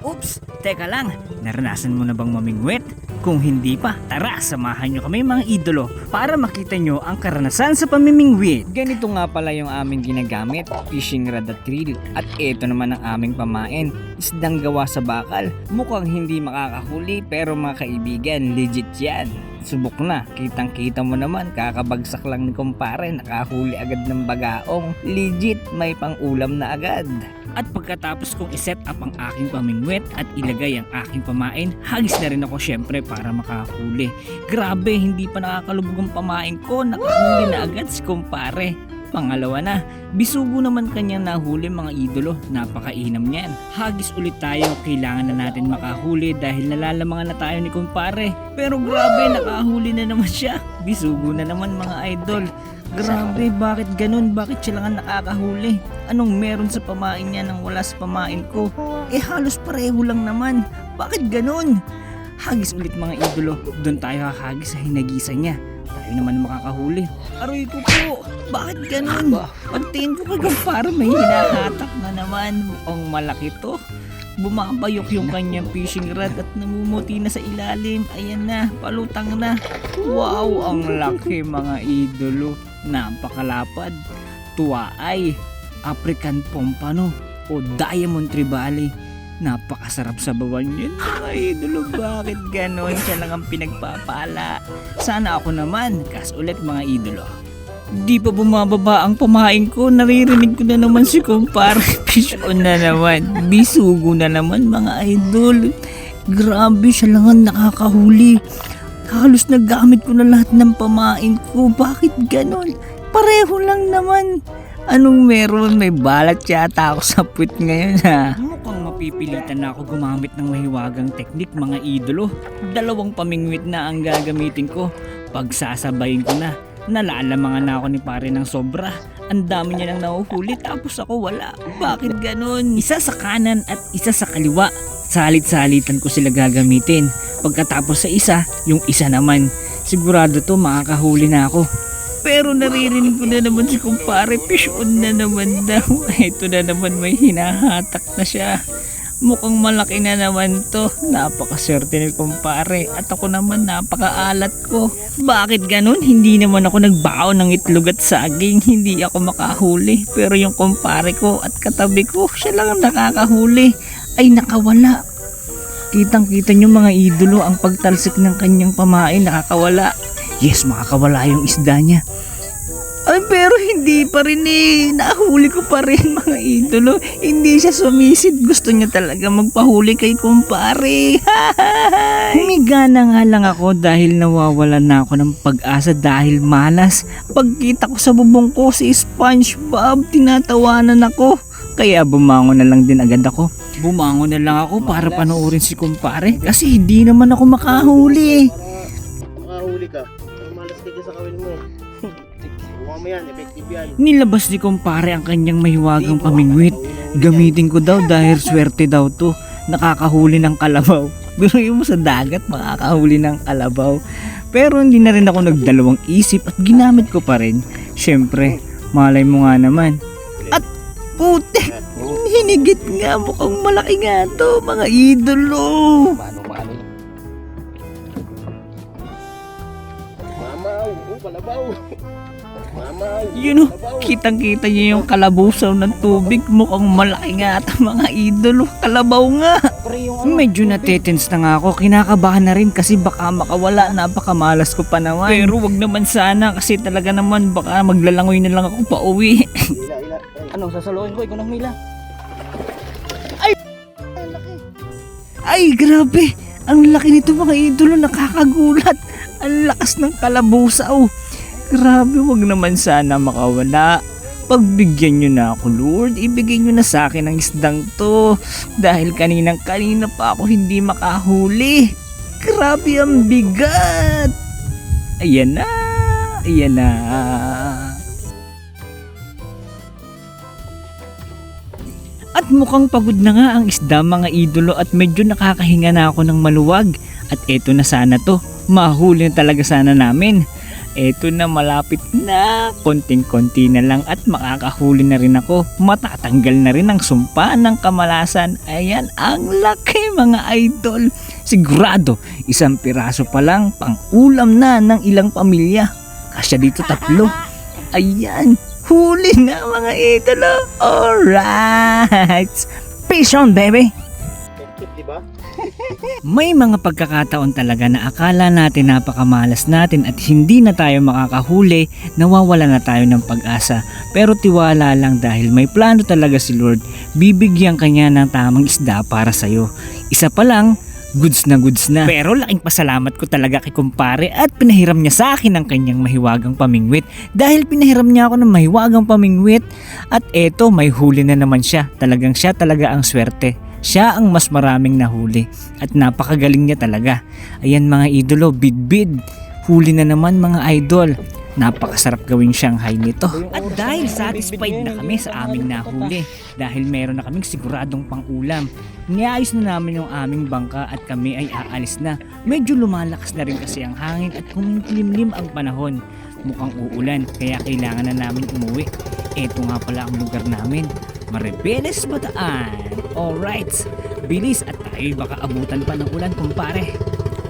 Oops, teka lang, naranasan mo na bang mamingwit? Kung hindi pa, tara, samahan nyo kami mga idolo para makita nyo ang karanasan sa pamimingwit. Ganito nga pala yung aming ginagamit, fishing rod at reel. At ito naman ang aming pamain, isdang gawa sa bakal. Mukhang hindi makakahuli pero mga kaibigan, legit yan. Subok na, kitang kita mo naman, kakabagsak lang ni kumpare, nakahuli agad ng bagaong. Legit, may pang-ulam na agad. At pagkatapos kong iset up ang aking pamingwit at ilagay ang aking pamain, hagis na rin ako syempre para makahuli. Grabe, hindi pa nakakalubog ang pamain ko, nakahuli na agad si kumpare. Pangalawa na, bisugo naman kanyang nahuli mga idolo, napakainam niyan. Hagis ulit tayo, kailangan na natin makahuli dahil nalalamangan na tayo ni kumpare. Pero grabe, nakahuli na naman siya. Bisugo na naman mga idol. Grabe, bakit ganun? Bakit siya lang ang nakakahuli? Anong meron sa pamain niya nang wala sa pamain ko? Eh halos pareho lang naman. Bakit ganun? Hagis ulit mga idolo. Doon tayo hahagis sa hinagisan niya. Tayo naman makakahuli. Aroy ko po! Bakit ganun? Pagtingin ko kay para may hinahatak na naman. Mukhang malaki to. Bumabayok yung kanyang fishing rod at namumuti na sa ilalim. Ayan na, palutang na. Wow, ang laki mga idolo. Napakalapad. Tuwa ay African Pompano o Diamond Tribali. Napakasarap sa bawan yun. Mga idolo, bakit ganon? Siya lang ang pinagpapala. Sana ako naman. Kas ulit mga idolo. Di pa bumababa ang pamain ko. Naririnig ko na naman si kumpare. Fish na naman. Bisugo na naman mga idol. Grabe siya lang ang nakakahuli. Halos nagamit ko na lahat ng pamain ko. Bakit ganon? Pareho lang naman. Anong meron? May balat yata ako sa puwit ngayon ha. Mukhang mapipilitan na ako gumamit ng mahiwagang teknik mga idolo. Dalawang pamingwit na ang gagamitin ko. Pagsasabayin ko na. Nalalamangan na ako ni pare ng sobra. Ang dami niya nang nahuhuli tapos ako wala. Bakit ganon? Isa sa kanan at isa sa kaliwa. Salit-salitan ko sila gagamitin. Pagkatapos sa isa, yung isa naman. Sigurado to makakahuli na ako. Pero naririnig ko na naman si kumpare, fish on na naman daw. Ito na naman may hinahatak na siya. Mukhang malaki na naman to. Napakaswerte ni kumpare. At ako naman napakaalat ko. Bakit ganun? Hindi naman ako nagbao ng itlog at saging. Hindi ako makahuli. Pero yung kumpare ko at katabi ko, siya lang ang nakakahuli. Ay nakawala. Kitang kita nyo mga idolo ang pagtalsik ng kanyang pamain nakakawala. Yes, makakawala yung isda niya. Ay, pero hindi pa rin eh. Nahuli ko pa rin mga idolo. Hindi siya sumisid. Gusto niya talaga magpahuli kay kumpare. Humigana nga lang ako dahil nawawalan na ako ng pag-asa dahil malas. Pagkita ko sa bubong ko si Spongebob, tinatawanan ako. Kaya bumangon na lang din agad ako. Bumangon na lang ako para panoorin si kumpare kasi hindi naman ako makahuli. makahuli ka. Mo yan, effective yan. Nilabas ni kumpare ang kanyang mahiwagang pamingwit. Gamitin ko daw dahil swerte daw to. Nakakahuli ng kalabaw. Biruin mo sa dagat, makakahuli ng kalabaw. Pero hindi na rin ako nagdalawang isip at ginamit ko pa rin. Siyempre, malay mo nga naman. At putek, hinigit nga mukhang malaki nga to mga idolo. Yun o, kalabaw. kitang kita niyo yung kalabusaw ng tubig. Mukhang malaki nga ata mga idolo. Kalabaw nga. Medyo natetens na nga ako. Kinakabahan na rin kasi baka makawala. Napakamalas ko pa naman. Pero wag naman sana kasi talaga naman baka maglalangoy na lang ako pa uwi. ila, ila. Ay, ano, sasaluhin ko? Ikaw ng mila. Ay! Ay, grabe! Ang laki nito mga idolo, nakakagulat. Ang lakas ng kalabusaw. Grabe, wag naman sana makawala. Pagbigyan nyo na ako, Lord. Ibigay nyo na sa akin ang isdang to. Dahil kaninang kanina pa ako hindi makahuli. Grabe ang bigat. Ayan na. Ayan na. At mukhang pagod na nga ang isda mga idolo at medyo nakakahinga na ako ng maluwag. At eto na sana to, mahuli na talaga sana namin. Eto na malapit na, konting-konti na lang at makakahuli na rin ako. Matatanggal na rin ang sumpa ng kamalasan. Ayan, ang laki mga idol. Sigurado, isang piraso pa lang pang ulam na ng ilang pamilya. Kasya dito tatlo. Ayan, huli na mga idolo. Alright. Peace on, baby. Ba? May mga pagkakataon talaga na akala natin napakamalas natin at hindi na tayo makakahuli, nawawala na tayo ng pag-asa. Pero tiwala lang dahil may plano talaga si Lord, bibigyan kanya ng tamang isda para sa'yo. Isa pa lang, goods na goods na. Pero laking pasalamat ko talaga kay kumpare at pinahiram niya sa akin ang kanyang mahiwagang pamingwit. Dahil pinahiram niya ako ng mahiwagang pamingwit at eto may huli na naman siya. Talagang siya talaga ang swerte. Siya ang mas maraming nahuli at napakagaling niya talaga. Ayan mga idolo, bid-bid. Huli na naman mga idol. Napakasarap gawing Shanghai nito. At dahil satisfied na kami sa aming nahuli, dahil meron na kaming siguradong pang-ulam, niayos na namin yung aming bangka at kami ay aalis na. Medyo lumalakas na rin kasi ang hangin at kumikilimlim ang panahon. Mukhang uulan, kaya kailangan na namin umuwi. Ito nga pala ang lugar namin. Maribeles Bataan. Alright, bilis at tayo baka abutan pa ng ulan kumpare.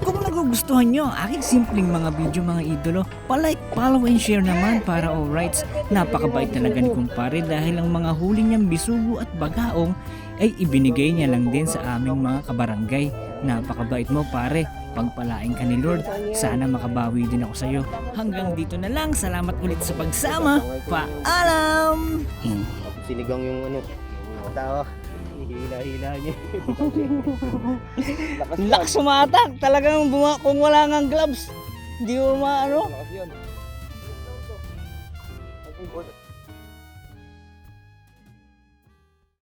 Kung nagugustuhan nyo ang aking simpleng mga video mga idolo, palike, follow and share naman para alrights. Napakabait talaga ni kumpare dahil ang mga huli niyang bisugo at bagaong ay ibinigay niya lang din sa aming mga kabarangay. Napakabait mo pare, pagpalain ka ni Lord. Sana makabawi din ako sa'yo. Hanggang dito na lang, salamat ulit sa pagsama. Paalam! Hmm. Sinigang yung ano, yung tao. Hihila-hila niya. Lakas yan. Sumatak. Talagang buma- kung wala nga gloves, di mo maano. Lakas yan.